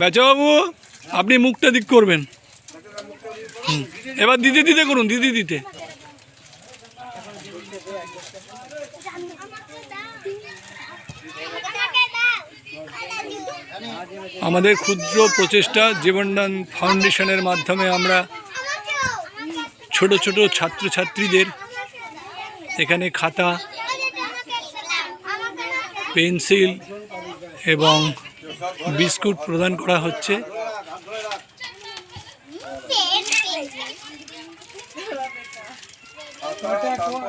বেচাবাবু, আপনি মুখটা দিক করবেন। এবার দিতে দিতে করুন, দিতে দিতে। আমাদের ক্ষুদ্র প্রচেষ্টা জীবনদান ফাউন্ডেশনের মাধ্যমে আমরা ছোট ছোট ছাত্রছাত্রীদের এখানে খাতা, পেন্সিল এবং বিস্কুট প্রদান করা হচ্ছে। ওটা কো-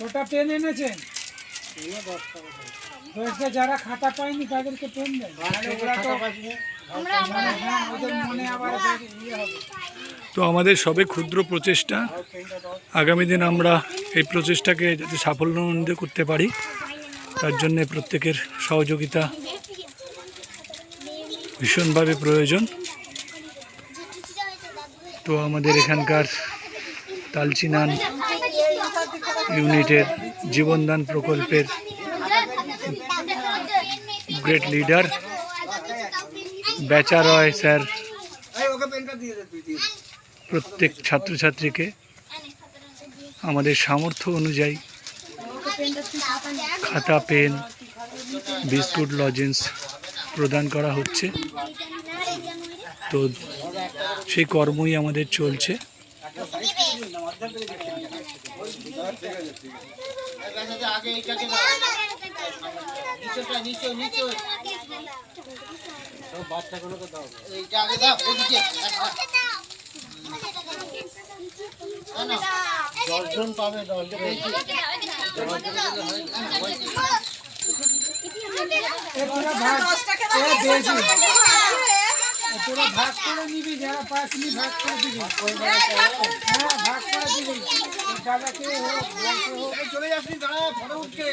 ওটা পেন এনেছেন? যারা খাতা পায়নি তাদেরকে পেন দেন। ওরা তো মানে হ্যাঁ আবার ইয়ে তো আমাদের সবে ক্ষুদ্র প্রচেষ্টা। আগামী দিন আমরা এই প্রচেষ্টাকে যাতে সাফল্যমণ্ডিত করতে পারি তার জন্য প্রত্যেকের সহযোগিতা ভীষণভাবে প্রয়োজন। তো আমাদের এখানকার তালচিনান ইউনিটের জীবনদান প্রকল্পের গ্রেট লিডার বেচা রয় স্যার, প্রত্যেক ছাত্রছাত্রীকে আমাদের সামর্থ্য অনুযায়ী খাতা, পেন, বিস্কুট, লজেন্স প্রদান করা হচ্ছে। তো সেই কর্মই আমাদের চলছে। দশজন পাবে দশজন তোরা ভাগ করে নিবি যারা পাসনি ভাগ করে দিবি। হ্যাঁ ভাগ করে দিবি। দাদাকে হোক চলে যাসনি দাঁড়া ফটো উঠছে